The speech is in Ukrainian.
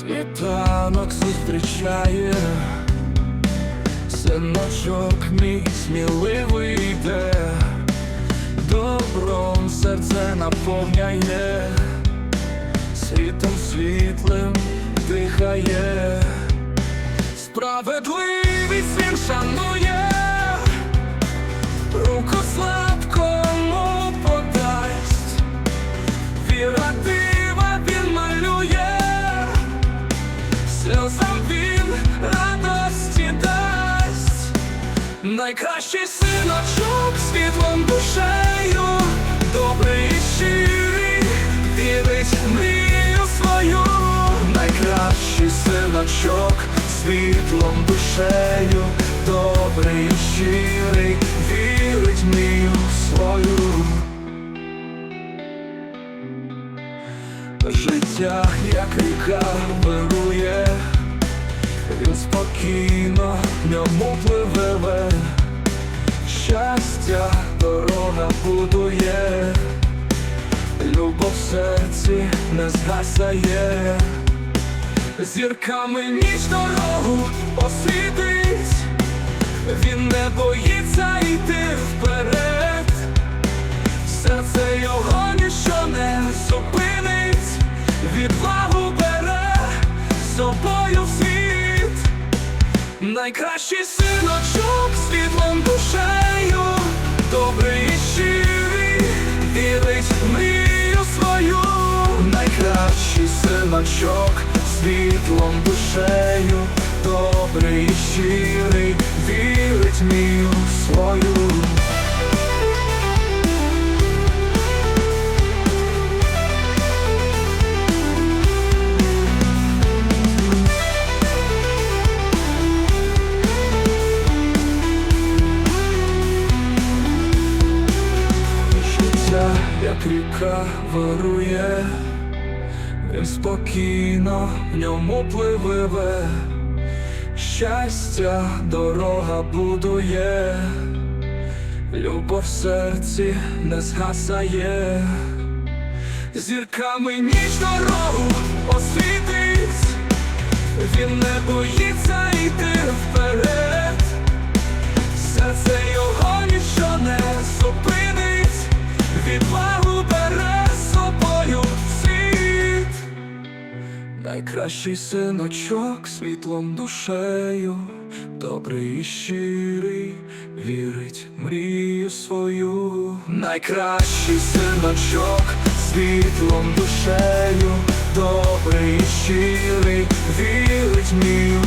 Світанок зустрічає, синочок мій сміливий йде, добром серце наповняє, світом світлим дихає, справедливість найкращий синочок світлом душею, добрий і щирий, вірить мрію свою, найкращий синочок світлом душею, добрий і щирий, вірить мрію свою. Життя, як ріка вирує, він спокійно ньому пливе, щастя, дорога будує, любов в серці не згасає, зірками ніч дорогу освітить, він не боїться йти вперед. Серце його ніщо не зупинить, відвагу бере собою в світ, найкращий синочок світлом душею, добрий і щирий, вірить в мрію свою, найкращий синочок світлом душею, добрий і щирий, вірить в мрію свою. Ріка вирує, він спокійно в ньому пливе, щастя, дорога будує, любов в серці не згасає, зірками ніч дорогу освітить, він не боїться йти вперед. Найкращий синочок світлом душею, добрий і щирий, вірить мрію свою. Найкращий синочок світлом душею, добрий і щирий, вірить мрію